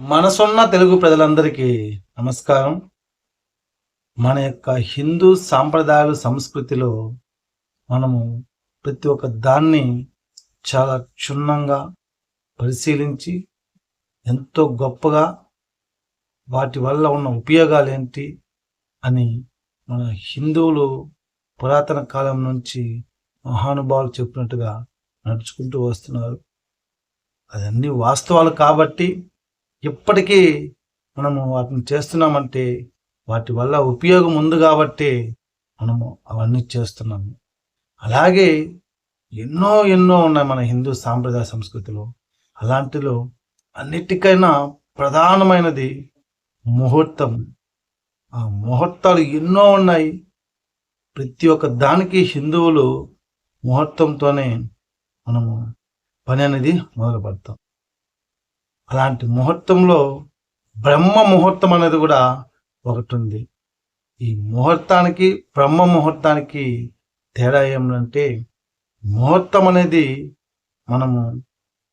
మనసున్న తెలుగు ప్రజలందరికీ నమస్కారం. మన యొక్క హిందూ సాంప్రదాయాలు సంస్కృతిలో మనము ప్రతి ఒక్క దాన్ని చాలా క్షుణ్ణంగా పరిశీలించి ఎంతో గొప్పగా వాటి వల్ల ఉన్న ఉపయోగాలు ఏంటి అని మన హిందువులు పురాతన కాలం నుంచి మహానుభావులు చెప్పినట్టుగా నడుచుకుంటూ వస్తున్నారు. అదన్నీ వాస్తవాలు కాబట్టి ఇప్పటికీ మనము వాటిని చేస్తున్నామంటే వాటి వల్ల ఉపయోగం ఉంది కాబట్టి మనము అవన్నీ చేస్తున్నాము. అలాగే ఎన్నో ఎన్నో ఉన్నాయి మన హిందూ సాంప్రదాయ సంస్కృతిలో. అలాంటిలో అన్నిటికైనా ప్రధానమైనది ముహూర్తం. ఆ ముహూర్తాలు ఎన్నో ఉన్నాయి. ప్రతి ఒక్క దానికి హిందువులు ముహూర్తంతోనే మనము పని అనేది మొదలు పెడతాం అలాంటి ముహూర్తంలో బ్రహ్మ ముహూర్తం అనేది కూడా ఒకటి ఉంది ఈ ముహూర్తానికి బ్రహ్మ ముహూర్తానికి తేడా ఏమిటంటే ముహూర్తం అనేది మనము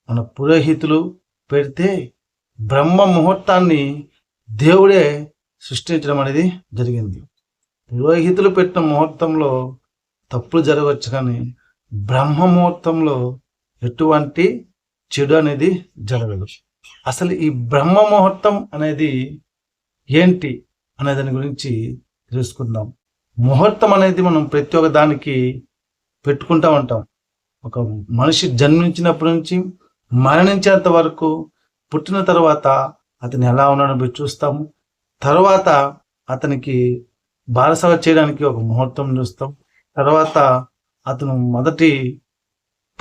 మన పురోహితులు పెడితే బ్రహ్మ ముహూర్తాన్ని దేవుడే సృష్టించడం అనేది జరిగింది. పురోహితులు పెట్టిన ముహూర్తంలో తప్పులు జరగవచ్చు కానీ బ్రహ్మ ముహూర్తంలో ఎటువంటి చెడు అనేది జరగదు. అసలు ఈ బ్రహ్మ ముహూర్తం అనేది ఏంటి అనే దాని గురించి తెలుసుకుందాం. ముహూర్తం అనేది మనం ప్రతి ఒక్క దానికి పెట్టుకుంటా ఉంటాం. ఒక మనిషి జన్మించినప్పటి నుంచి మరణించేంత వరకు పుట్టిన తర్వాత అతను ఎలా ఉన్నాడో చూస్తాము. తర్వాత అతనికి బారసవ చేయడానికి ఒక ముహూర్తం చూస్తాం. తర్వాత అతను మొదటి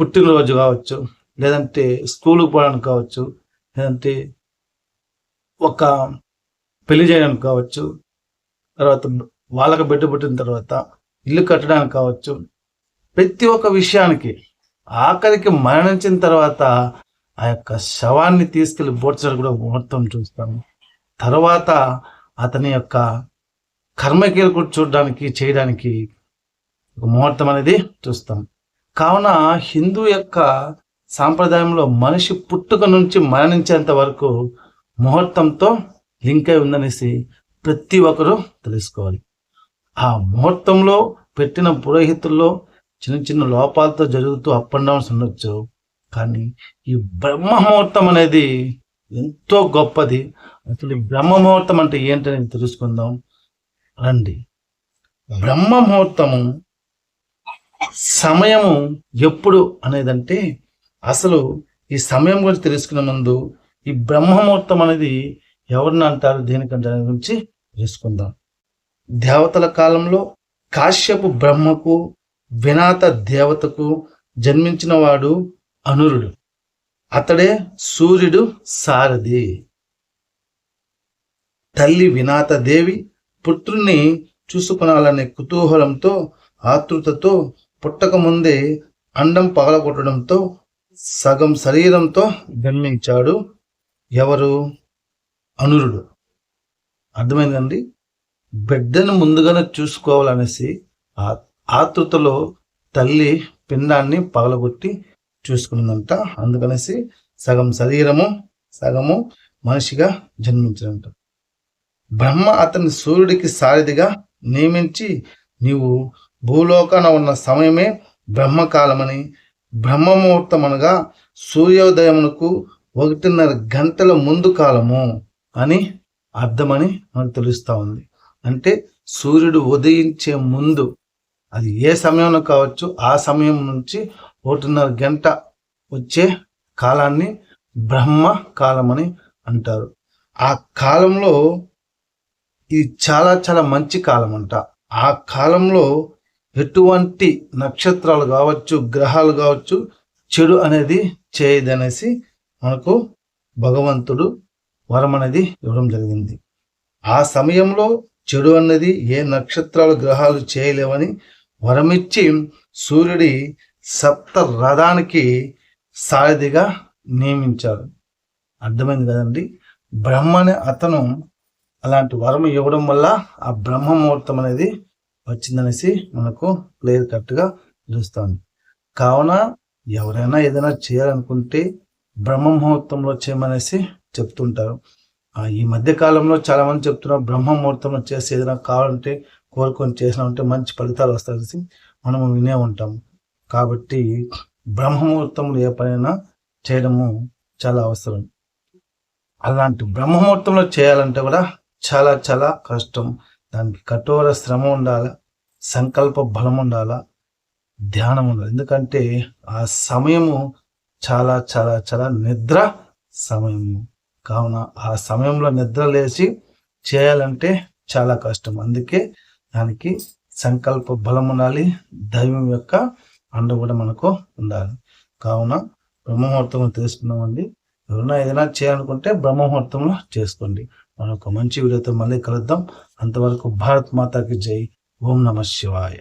పుట్టినరోజు కావచ్చు లేదంటే స్కూల్కి పోవడానికి కావచ్చు లేదంటే ఒక పెళ్ళి చేయడానికి కావచ్చు తర్వాత వాళ్ళకి బిడ్డ పుట్టిన తర్వాత ఇల్లు కట్టడానికి కావచ్చు ప్రతి ఒక్క విషయానికి ఆఖరికి మరణించిన తర్వాత ఆ యొక్క శవాన్ని తీసుకెళ్ళి బోడ్చడం కూడా ముహూర్తం చూస్తాము తర్వాత అతని యొక్క కర్మకీలు కూడా చూడడానికి చేయడానికి ఒక ముహూర్తం అనేది చూస్తాం. కావున హిందూ యొక్క సాంప్రదాయంలో మనిషి పుట్టుక నుంచి మరణించేంత వరకు ముహూర్తంతో లింక్ అయి ఉందనేసి ప్రతి ఒక్కరూ తెలుసుకోవాలి. ఆ ముహూర్తంలో పెట్టిన పురోహితుల్లో చిన్న చిన్న లోపాలతో జరుగుతూ అప్ అండ్ డౌన్స్ ఉండొచ్చు. కానీ ఈ బ్రహ్మ ముహూర్తం అనేది ఎంతో గొప్పది. అసలు ఈ బ్రహ్మ ముహూర్తం అంటే ఏంటనేది తెలుసుకుందాం. రండి. బ్రహ్మ ముహూర్తము సమయము ఎప్పుడు అనేదంటే అసలు ఈ సమయం గురించి తెలుసుకునే ముందు ఈ బ్రహ్మముహూర్తం అనేది ఎవరిని అంటారు దేనికంటే దాని గురించి తెలుసుకుందాం. దేవతల కాలంలో కాశ్యపు బ్రహ్మకు వినాత దేవతకు జన్మించిన వాడు అనురుడు. అతడే సూర్యుడు సారథి. తల్లి వినాత దేవి పుత్రుణ్ణి చూసుకునాలనే కుతూహలంతో ఆతృతతో పుట్టకముందే అండం పగలగొట్టడంతో సగం శరీరంతో జన్మించాడు ఎవరు? అనురుడు. అర్థమైందండి? బిడ్డను ముందుగానే చూసుకోవాలనేసి ఆ ఆతృతలో తల్లి పిండాన్ని పగలగొట్టి చూసుకున్నదంట అందుకనేసి సగం శరీరము సగము మనిషిగా జన్మించడంట బ్రహ్మ అతని సూర్యుడికి సారథిగా నియమించి నీవు భూలోకాన ఉన్న సమయమే బ్రహ్మకాలమని బ్రహ్మముహూర్తం అనగా సూర్యోదయమునకు ఒకటిన్నర గంటల ముందు కాలము అని అర్థమని మనకు తెలుస్తూ ఉంది. అంటే సూర్యుడు ఉదయించే ముందు అది ఏ సమయంలో కావచ్చు ఆ సమయం నుంచి ఒకటిన్నర గంట వచ్చే కాలాన్ని బ్రహ్మ కాలం అని అంటారు. ఆ కాలంలో ఇది చాలా చాలా మంచి కాలం అంట ఆ కాలంలో ఎటువంటి నక్షత్రాలు కావచ్చు గ్రహాలు కావచ్చు చెడు అనేది చేయదనేసి మనకు భగవంతుడు వరం అనేది ఇవ్వడం జరిగింది. ఆ సమయంలో చెడు అన్నది ఏ నక్షత్రాలు గ్రహాలు చేయలేవని వరమిచ్చి సూర్యుడి సప్త రథానికి సారథిగా నియమించాడు. అర్థమైంది కదండి? అనే అతను అలాంటి వరం ఇవ్వడం వల్ల ఆ బ్రహ్మ ముహూర్తం అనేది వచ్చిందనేసి మనకు క్లియర్ కట్గా తెలుస్తుంది. కావున ఎవరైనా ఏదైనా చేయాలనుకుంటే బ్రహ్మ ముహూర్తంలో చేయమనేసి చెప్తుంటారు. ఈ మధ్య కాలంలో చాలా మంది చెప్తున్నారు బ్రహ్మ ముహూర్తంలో చేసి ఏదైనా కావాలంటే కోరుకొని చేసినామంటే మంచి ఫలితాలు వస్తాయనేసి మనము వినే ఉంటాం. కాబట్టి బ్రహ్మ ముహూర్తంలో ఏ పనైనా చేయడము చాలా అవసరం. అలాంటి బ్రహ్మముహూర్తంలో చేయాలంటే కూడా చాలా చాలా కష్టం. దానికి కఠోర శ్రమ ఉండాలి? సంకల్ప బలం ఉండాలా? ధ్యానం ఉండాలి? ఎందుకంటే ఆ సమయము చాలా చాలా చాలా నిద్ర సమయము. కావున ఆ సమయంలో నిద్ర లేచి చేయాలంటే చాలా కష్టం. అందుకే దానికి సంకల్ప బలం ఉండాలి. దైవం యొక్క అండ కూడా మనకు ఉండాలి. కావున బ్రహ్మముహూర్తంలో తెలుసుకున్నామండి ఎవరైనా ఏదైనా చేయాలనుకుంటే బ్రహ్మముహూర్తంలో చేసుకోండి. మరొక మంచి వీడియోతో మళ్ళీ కలుద్దాం. అంతవరకు భారత్ మాతాకి జై. ఓం నమ శివాయ.